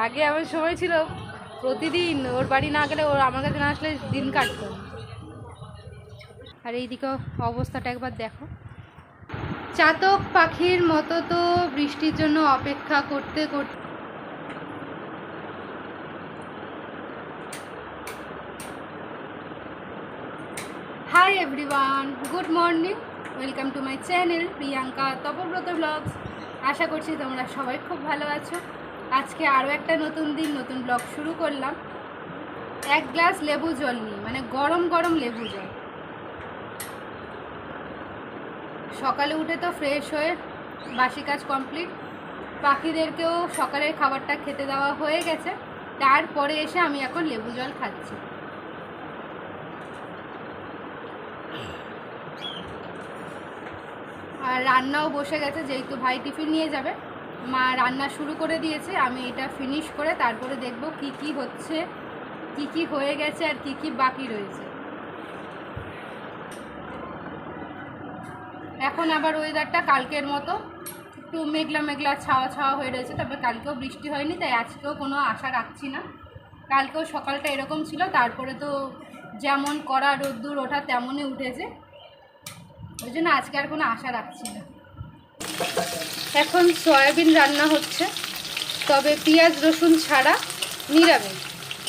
আগে আমার সময় ছিল, প্রতিদিন ওর বাড়ি না গেলে ওর আমার কাছে না আসলে দিন কাটতো। আর এইদিকে অবস্থাটা একবার দেখো। চাতক পাখির মতো তো বৃষ্টির জন্য অপেক্ষা করতে করতে hi everyone good morning welcome to my channel Priyanka Tapabrata vlogs আশা করছি তোমরা সবাই খুব ভালো আছো। আজকে আরও একটা নতুন দিন, নতুন ব্লগ শুরু করলাম। এক গ্লাস লেবু জল নিয়ে মানে গরম গরম লেবু জল। সকালে উঠে তো ফ্রেশ হয়ে বাসি কাজ কমপ্লিট পাখিদেরকেও সকালের খাবারটা খেতে দেওয়া হয়ে গেছে। তারপরে এসে আমি এখন লেবু জল খাচ্ছি। আর রান্নাও বসে গেছে, যেহেতু ভাই টিফিন নিয়ে যাবে। মা রান্না শুরু করে দিয়েছে, আমি এটা ফিনিশ করে তারপরে দেখব কি কি হচ্ছে, কি কি হয়ে গেছে আর কি কি বাকি রয়েছে। এখন আবার ওয়েদারটা কালকের মতো, একটু মেঘলা মেঘলা ছাওয়া ছাওয়া হয়ে রয়েছে, তবে কালকেও বৃষ্টি হয়নি, তাই আজকেও কোনো আশা রাখছি না। কালকেও সকালটা এরকম ছিল, তারপরে তো যেমন করা রোদ্দুর ওঠা তেমনই উঠেছে, ওই জন্য আজকে আর কোনো আশা রাখছি না। এখন সয়াবিন রান্না হচ্ছে। তবে পেঁয়াজ, রসুন ছাড়া নিরামিষ,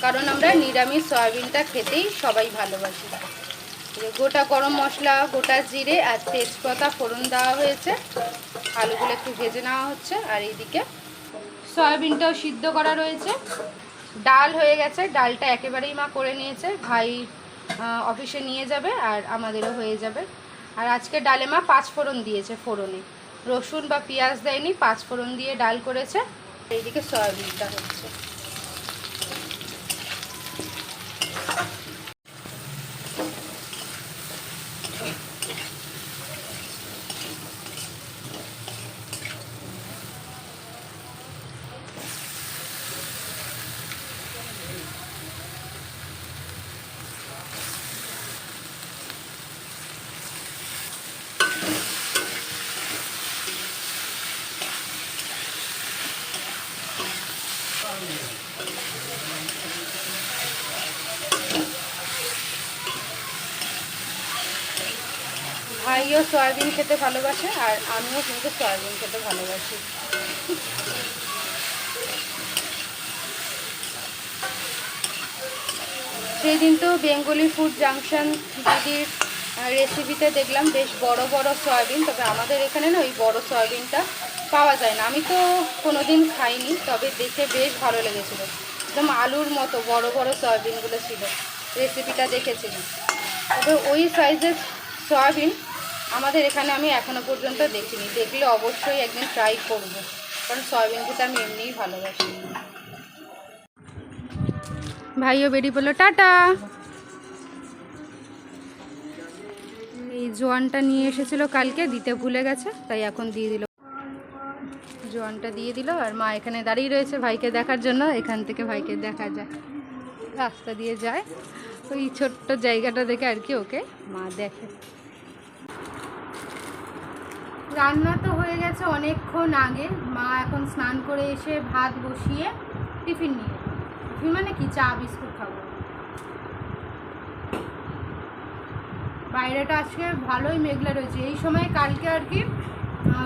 কারণ আমরা নিরামিষ সয়াবিনটা খেতেই সবাই ভালোবাসি। গোটা গরম মশলা, গোটা জিরে আর তেজপাতা ফোড়ন দেওয়া হয়েছে। আলুগুলো একটু ভেজে নেওয়া হচ্ছে আর এইদিকে সয়াবিনটাও সিদ্ধ করা রয়েছে। ডাল হয়ে গেছে, ডালটা একেবারেই মা করে নিয়েছে। ভাই অফিসে নিয়ে যাবে আর আমাদেরও হয়ে যাবে। আর আজকে ডালে মা পাঁচ ফোড়ন দিয়েছে, ফোড়নে। রসুন বা পেঁয়াজ দেয়নি পাঁচফোড়ন দিয়ে ডাল করেছে। এইদিকে সয়াবিনটা হচ্ছে। ভাইও সয়াবিন খেতে ভালোবাসে আর আমিও কিন্তু সয়াবিন খেতে ভালোবাসি। সেই দিন তো বেঙ্গলি ফুড জাংশন দিদির রেসিপিতে দেখলাম, বেশ বড় বড় সয়াবিন, তবে আমাদের এখানে না ওই বড় সয়াবিনটা পাওয়া যায় না। আমি তো কোনোদিন খাইনি, তবে দেখে বেশ ভালো লেগেছিল। একদম আলুর মতো বড় বড় সয়াবিনগুলো ছিল। রেসিপিটা দেখেছিলাম। তবে ওই সাইজের সয়াবিন আমাদের এখানে আমি এখনও পর্যন্ত দেখিনি। দেখলে অবশ্যই একদিন ট্রাই করব। কারণ সয়াবিন খেতে আমি এমনিই ভালোবাসি। ভাইও বেরিয়ে পড়ল, টাটা! এই জোয়ানটা নিয়ে এসেছিল কালকে, দিতে ভুলে গেছে, তাই এখন দিয়ে দিল। জোয়ানটা দিয়ে দিল, আর মা এখানে দাঁড়িয়ে রয়েছে ভাইকে দেখার জন্য। এখান থেকে ভাইকে দেখা যায়। রাস্তা দিয়ে যায়। ওই ছোট্ট জায়গাটা দেখে আর কি ওকে মা দেখে। রান্না তো হয়ে গেছে অনেকক্ষণ আগে। মা এখন স্নান করে এসে ভাত বসিয়ে টিফিন নিয়ে। টিফিন মানে কি? চা, বিস্কুট খাব। বাইরেটা আজকে ভালোই মেঘলা রয়েছে। এই সময় কালকে আর কি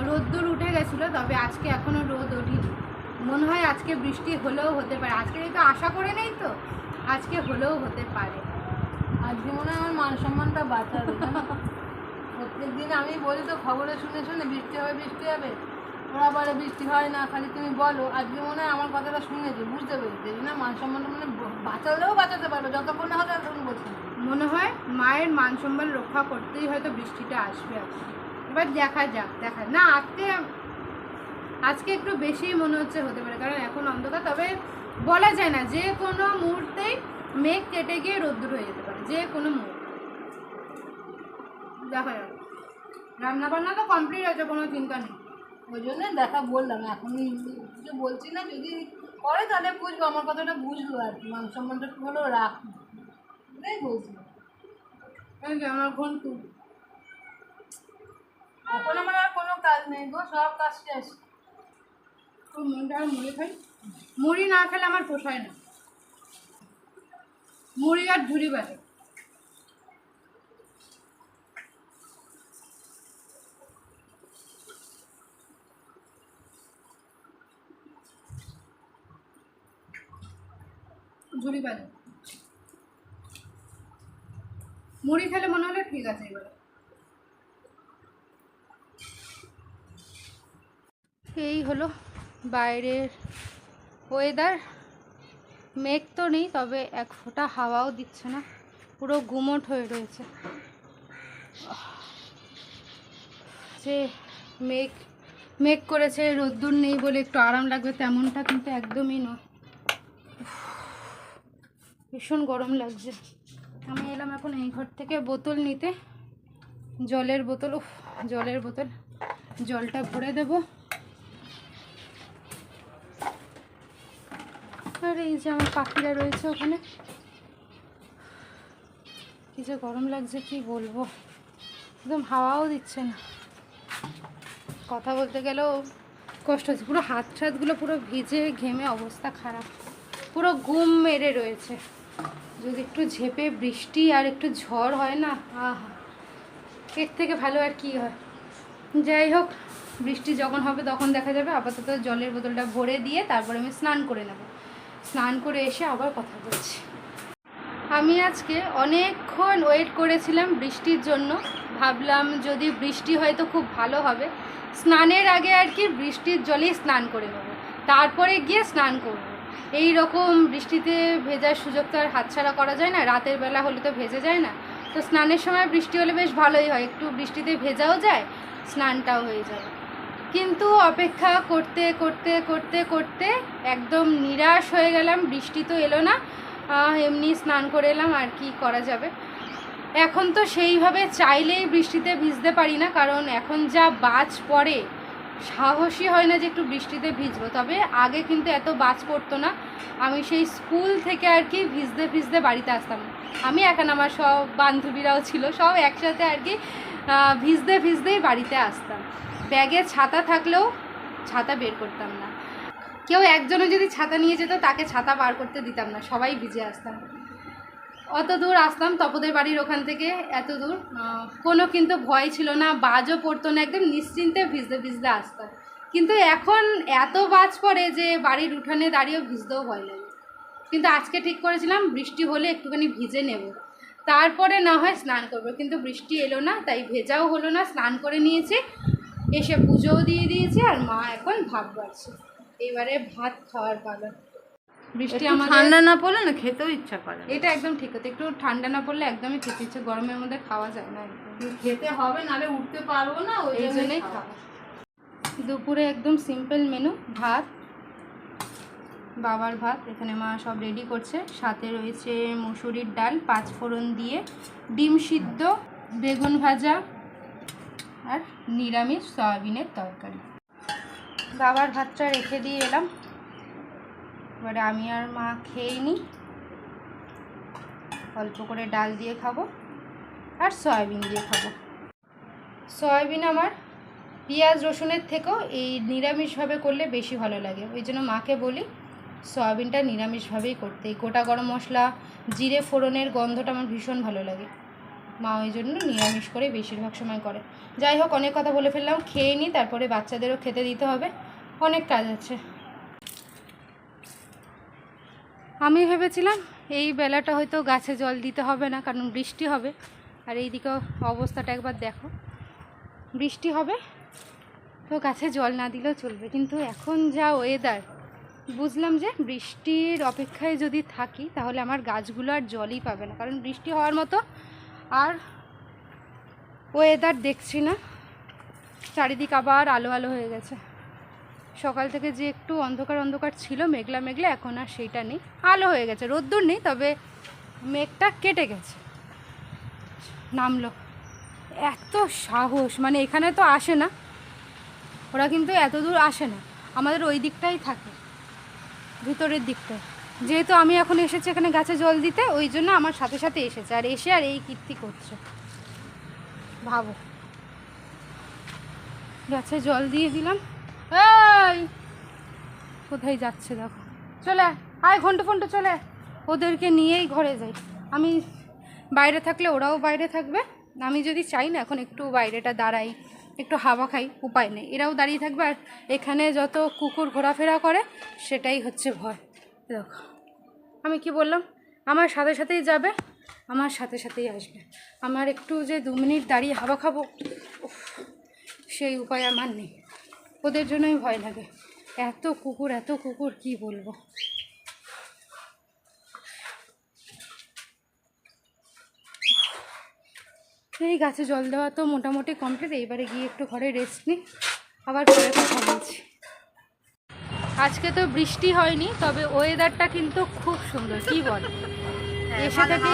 রোদ্দুর উঠে গেছিল, তবে আজকে এখনও রোদ ওঠেনি। মনে হয় আজকে বৃষ্টি হলেও হতে পারে। আজকে তো আশা করে নেই তো? আজকে হলেও হতে পারে। আজকে মনে হয় আমার মান সম্মানটা? প্রত্যেক দিন আমি বলি তো খবরে শুনে শুনে বৃষ্টি হবে বৃষ্টি হবে। ওরা বলে, বৃষ্টি হয় না, খালি তুমি বলো। আজকে মনে হয় আমার কথাটা শুনেছে, বুঝতে পেরেছি। না, মান সম্মানটা মানে বাঁচালেও বাঁচাতে পারবে, যতক্ষণ না হবে ততক্ষণ বলছি মনে হয় মায়ের মান সম্মান রক্ষা করতেই হয়তো বৃষ্টিটা আসবে এখন এবার দেখা যাক, দেখা না, আজকে আজকে একটু বেশি মনে হচ্ছে হতে পারে, কারণ এখন অন্ধকার। তবে বলা যায় না, যে কোনো মুহূর্তেই মেঘ কেটে গিয়ে রোদ্দুর হয়ে যেতে পারে, যে কোনো মুহূর্তে। দেখা যাক। রান্না বান্না তো কমপ্লিট আছে কোনো চিন্তা নেই। ওই জন্য দেখা বললাম এখন কিছু বলছি না যদি করে তাহলে বুঝব আমার কথাটা বুঝলো আর কি মান সম্মানটা একটু হলেও রাখ এটাই বলছি। আমার ঘন্টু। এখন আমার আর কোনো কাজ নেই গো সব কাজ শেষ। তোর মনটা আর মুড়ি খাই? মুড়ি না খেলে আমার পোষায় না। মুড়ি আর ঝুড়ি বাজে। ঝুড়ি বাজে মুড়ি খেলে মনে হলো ঠিক আছে এবারে। এই হলো বাইরের ওয়েদার মেঘ তো নেই, তবে এক ফোঁটা হাওয়াও দিচ্ছে না। পুরো গুমট হয়ে রয়েছে। যে মেঘ মেঘ করেছে, রোদ্দুর নেই বলে একটু আরাম লাগবে তেমনটা কিন্তু একদমই নয়। ভীষণ গরম লাগছে। আমি এলাম এখন এই ঘর থেকে বোতল নিতে। জলের বোতল, উফ, জলের বোতল। জলটা ভরে দেব। আর এই যে আমার পাখিরা রয়েছে ওখানে। কি যে গরম লাগছে, কি বলব? একদম হাওয়াও দিচ্ছে না। কথা বলতে গেলেও কষ্ট হচ্ছে। পুরো হাত টাতগুলো পুরো ভিজে ঘেমে অবস্থা খারাপ। পুরো ঘুম মেরে রয়েছে। যদি একটু ঝেপে বৃষ্টি আর একটু ঝড় হয় না? আহা, এর থেকে ভালো আর কি হয়? যাই হোক, বৃষ্টি যখন হবে তখন দেখা যাবে। আপাতত জলের বোতলটা ভরে দিয়ে তারপরে আমি স্নান করে নেব। স্নান করে এসে আবার কথা বলছি। আমি আজকে অনেকক্ষণ ওয়েট করেছিলাম বৃষ্টির জন্য। ভাবলাম যদি বৃষ্টি হয় তো খুব ভালো হবে। স্নানের আগে আর কি বৃষ্টির জলেই স্নান করে নেব। তারপরে গিয়ে স্নান করব। এই রকম বৃষ্টিতে ভেজার সুযোগ তো আর হাতছাড়া করা যায় না, রাতের বেলা হলে তো ভেজে যায় না। তো স্নানের সময় বৃষ্টি হলে বেশ ভালোই হয়, একটু বৃষ্টিতে ভেজাও যায়, স্নানটাও হয়ে যাবে কিন্তু অপেক্ষা করতে করতে করতে করতে একদম নিরাশ হয়ে গেলাম, বৃষ্টি তো এলো না এমনি স্নান করে এলাম, আর কি করা যাবে। এখন তো সেইভাবে চাইলেই বৃষ্টিতে ভিজতে পারি না, কারণ এখন যা বাজ পড়ে সাহসী হয় না যে একটু বৃষ্টিতে ভিজবো। তবে আগে কিন্তু এত বাজ পড়তো না। আমি সেই স্কুল থেকে আর কি ভিজতে ভিজতে বাড়িতে আসতাম। আমি এখন আমার সব বান্ধবীরাও ছিল, সব একসাথে আর কি ভিজতে ভিজতেই বাড়িতে আসতাম। ব্যাগে ছাতা থাকলেও ছাতা বের করতাম না। কেউ একজনও যদি ছাতা নিয়ে যেত, তাকে ছাতা বার করতে দিতাম না, সবাই ভিজে আসতাম। অত দূর আসতাম তপদের বাড়ির ওখান থেকে, এত দূর। কোনো কিন্তু ভয় ছিল না, বাজও পড়তো না, একদম নিশ্চিন্তে ভিজতে ভিজতে আসতাম কিন্তু এখন এত বাজ পড়ে যে বাড়ির উঠানে দাঁড়িয়েও ভিজতেও ভয় লাগে। কিন্তু আজকে ঠিক করেছিলাম, বৃষ্টি হলে একটুখানি ভিজে নেব। তারপরে না হয় স্নান করব, কিন্তু বৃষ্টি এলো না, তাই ভেজাও হলো না, স্নান করে নিয়েছি। এসে পুজোও দিয়ে দিয়েছি, আর মা এখন ভাত বাড়ছে। এবারে ভাত খাওয়ার পালা। বৃষ্টি আমাদের ঠান্ডা না পড়লে না খেতেও ইচ্ছা করে। এটা একদম ঠিক আছে একটু ঠান্ডা না পড়লে একদমই খেতে ইচ্ছে গরমের মধ্যে খাওয়া যায় না খেতে হবে নালে উঠতে পারব না ওই জন্যই। খাওয়া। দুপুরে একদম সিম্পল মেনু ভাত বাবার ভাত। এখানে মা সব রেডি করছে। সাথে রয়েছে মুসুরির ডাল পাঁচ ফোড়ন দিয়ে ডিম সিদ্ধ বেগুন ভাজা আর নিরামিষ সয়াবিনের তরকারি। বাবার ভাতটা রেখে দিয়ে এলাম। এবারে আমি আর মা খেয়ে নিই অল্প করে ডাল দিয়ে খাব আর সয়াবিন দিয়ে খাব। সয়াবিন আমার পেঁয়াজ রসুনের থেকেও এই নিরামিষভাবে করলে বেশি ভালো লাগে। ওই জন্য মাকে বলি সয়াবিনটা নিরামিষভাবেই করতে। এই গোটা গরম মশলা, জিরে ফোড়নের গন্ধটা আমার ভীষণ ভালো লাগে। মা ওই জন্য নিরামিষ করে বেশিরভাগ সময় করে। যাই হোক, অনেক কথা বলে ফেললাম, খেয়ে নিই তারপরে বাচ্চাদেরও খেতে দিতে হবে। অনেক কাজ আছে। আমি ভেবেছিলাম এই বেলাটা হয়তো গাছে জল দিতে হবে না, কারণ বৃষ্টি হবে। আর এইদিকে অবস্থাটা একবার দেখো। বৃষ্টি হবে তো গাছে জল না দিলেও চলবে। কিন্তু এখন যা ওয়েদার বুঝলাম যে বৃষ্টির অপেক্ষায় যদি থাকি, তাহলে আমার গাছগুলো আর জলই পাবে না। কারণ বৃষ্টি হওয়ার মতো আর ওয়েদার দেখছি না। চারিদিক আবার আলো আলো হয়ে গেছে। সকাল থেকে যে একটু অন্ধকার অন্ধকার ছিল, মেঘলা মেঘলা, এখন আর সেইটা নেই। আলো হয়ে গেছে, রোদ্দুর নেই, তবে মেঘটা কেটে গেছে। নামলো। এত সাহস মানে এখানে তো আসে না। ওরা কিন্তু এত দূর আসে না। আমাদের ওই দিকটাই থাকে, ভিতরের দিকটায় যেহেতু আমি এখন এসেছি এখানে গাছে জল দিতে, ওই জন্য আমার সাথে সাথে এসেছে, আর এসে আর এই কীর্তি করছে। ভাবো। গাছে জল দিয়ে দিলাম। এই, কোথায় যাচ্ছে দেখো। চলে আয়। ঘণ্টা ফন্টা, চলে। ওদেরকে নিয়েই ঘরে যাই। আমি বাইরে থাকলে ওরাও বাইরে থাকবে। আমি যদি চাই না, এখন একটু বাইরেটা দাঁড়াই, একটু হাওয়া খাই, উপায় নেই। এরাও দাঁড়িয়ে থাকবে আর এখানে যত কুকুর ঘোরাফেরা করে, সেটাই হচ্ছে ভয়। দেখো, আমি কি বললাম? আমার সাথে সাথেই যাবে, আমার সাথে সাথেই আসবে। আমার একটু যে দু মিনিট দাঁড়িয়ে হাওয়া খাব সেই উপায় আমার নেই। ওদের জন্যই ভয় লাগে। এত কুকুর এত কুকুর কি বলব? এই গাছে জল দেওয়া তো মোটামুটি কমপ্লিট এইবারে গিয়ে একটু ঘরে রেস্ট নিই আবার পরে কথা বলছি। আজকে তো বৃষ্টি হয়নি তবে ওয়েদারটা কিন্তু খুব সুন্দর কি বল? এসে থেকে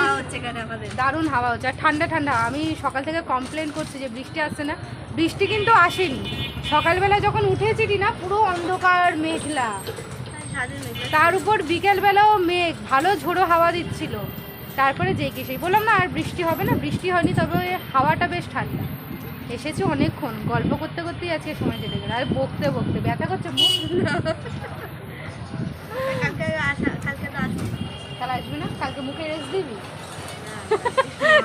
দারুণ হাওয়া হচ্ছে আর ঠান্ডা ঠান্ডা আমি সকাল থেকে কমপ্লেন করছি যে বৃষ্টি আসছে না বৃষ্টি কিন্তু আসেনি। সকালবেলা যখন উঠেছি না পুরো অন্ধকার মেঘলা। তার উপর বিকেলবেলাও মেঘ ভালো ঝোড়ো হাওয়া দিচ্ছিল। তারপরে যেই সেই বললাম না আর বৃষ্টি হবে না বৃষ্টি হয়নি তবে হাওয়াটা বেশ ঠান্ডা। এসেছি অনেকক্ষণ গল্প করতে করতেই আজকে সময় কেটে গেল আর বকতে বকতে ব্যথা করছে আসবি। না? কালকে মুখে রেস্ট দিবি?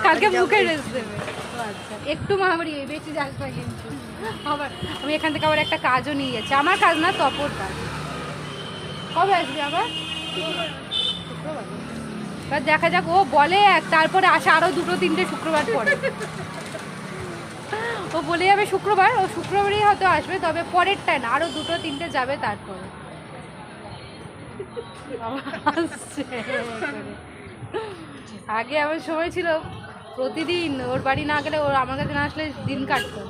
কালকে মুখে রেস্ট দেবে। একটু মহামারী বেশি যাস না কিন্তু। আবার আমি এখান থেকে আবার একটা কাজও নিয়ে যাচ্ছি। আমার কাজ না, তপর কাজ। কবে আসবি আবার? এবার দেখা যাক, ও বলে এক, তারপরে আসে আরও দুটো, তিনটে শুক্রবার পরে। ও বলে যাবে শুক্রবার, ও শুক্রবারই হয়তো আসবে, তবে পরেরটায় না আরও দুটো, তিনটে যাবে তারপরে। আগে আমার সময় ছিল প্রতিদিন ওর বাড়ি না গেলে ওর আমার কাছে না আসলে দিন কাটতো।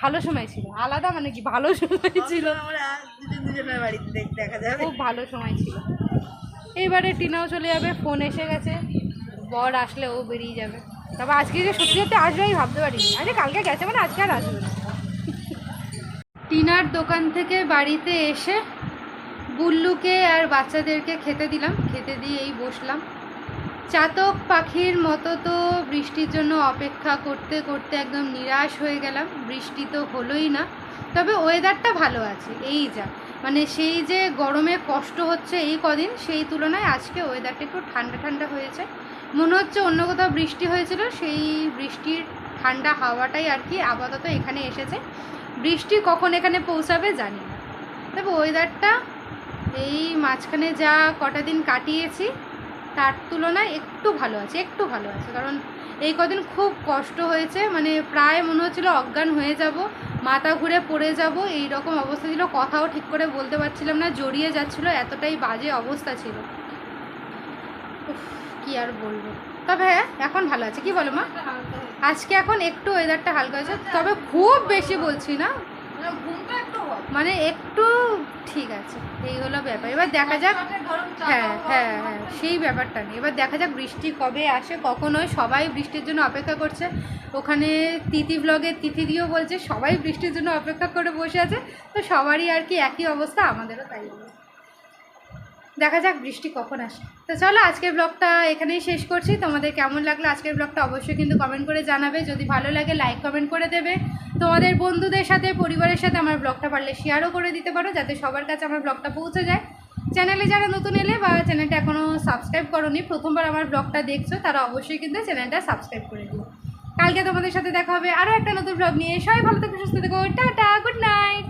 ভালো সময় ছিল আলাদা মানে কি ভালো সময় ছিল। খুব ভালো সময় ছিল। এইবারে টিনাও চলে যাবে ফোন এসে গেছে বর আসলে ও বেরিয়ে যাবে। তবে আজকে যে সত্যি সত্যি আসবে আমি ভাবতে পারিনি। আরে কালকে গেছে মানে আজকে আর আসবে না। টিনার দোকান থেকে বাড়িতে এসে বুল্লুকে আর বাচ্চাদেরকে খেতে দিলাম খেতে দিয়ে এই বসলাম। চাতক পাখির মতো তো বৃষ্টির জন্য অপেক্ষা করতে করতে একদম নিরাশ হয়ে গেলাম। বৃষ্টি তো হলোই না, তবে ওয়েদারটা ভালো আছে, এই যা। মানে সেই যে গরমে কষ্ট হচ্ছে এই কদিন, সেই তুলনায় আজকে ওয়েদারটা একটু ঠান্ডা ঠান্ডা হয়েছে। মনে হচ্ছে অন্য কোথাও বৃষ্টি হয়েছিল, সেই বৃষ্টির ঠান্ডা হাওয়াটাই আর কি আপাতত এখানে এসেছে। বৃষ্টি কখন এখানে পৌঁছাবে জানি না। তবে ওয়েদারটা এই মাঝখানে যা কটা দিন কাটিয়েছি তার তুলনায় একটু ভালো আছে, একটু ভালো আছে। কারণ এই কদিন খুব কষ্ট হয়েছে মানে প্রায় মনে হচ্ছিল অজ্ঞান হয়ে যাব, মাথা ঘুরে পড়ে যাব এই রকম অবস্থা ছিল, কথাও ঠিক করে বলতে পারছিলাম না, জড়িয়ে যাচ্ছিল, এতটাই বাজে অবস্থা ছিল। কি আর বলব। তবে হ্যাঁ এখন ভালো আছে, কি বলো মা? আজকে এখন একটু ওয়েদারটা হালকা হয়েছে তবে খুব বেশি বলছি না। ঘুমটা একটু। মানে একটু ঠিক আছে, এই হলো ব্যাপার। এবার দেখা যাক হ্যাঁ হ্যাঁ হ্যাঁ সেই ব্যাপারটা নেই এবার দেখা যাক বৃষ্টি কবে আসে, কখনোই সবাই বৃষ্টির জন্য অপেক্ষা করছে। ওখানে তিথি ব্লগের তিথি দিয়েও বলছে, সবাই বৃষ্টির জন্য অপেক্ষা করে বসে আছে। তো সবারই আর কি একই অবস্থা, আমাদেরও তাই। দেখা যাক বৃষ্টি কখন আসে। তো চলো আজকের ব্লগটা এখানেই শেষ করছি। তোমাদের কেমন লাগল আজকের ব্লগটা অবশ্যই কিন্তু কমেন্ট করে জানাবে। যদি ভালো লাগে লাইক কমেন্ট করে দেবে। তোমাদের বন্ধুদের সাথে, পরিবারের সাথে আমার ব্লগটা পারলে শেয়ারও করে দিতে পারো, যাতে সবার কাছে আমার ব্লগটা পৌঁছে যায়। চ্যানেলে যারা নতুন এলে বা চ্যানেলটা এখনও সাবস্ক্রাইব করোনি, প্রথমবার আমার ব্লগটা দেখছ, তারা অবশ্যই কিন্তু চ্যানেলটা সাবস্ক্রাইব করে দিও। কালকে তোমাদের সাথে দেখা হবে আরও একটা নতুন ব্লগ নিয়ে। সবাই ভালো থেকো, সুস্থ থেকো। Tata good night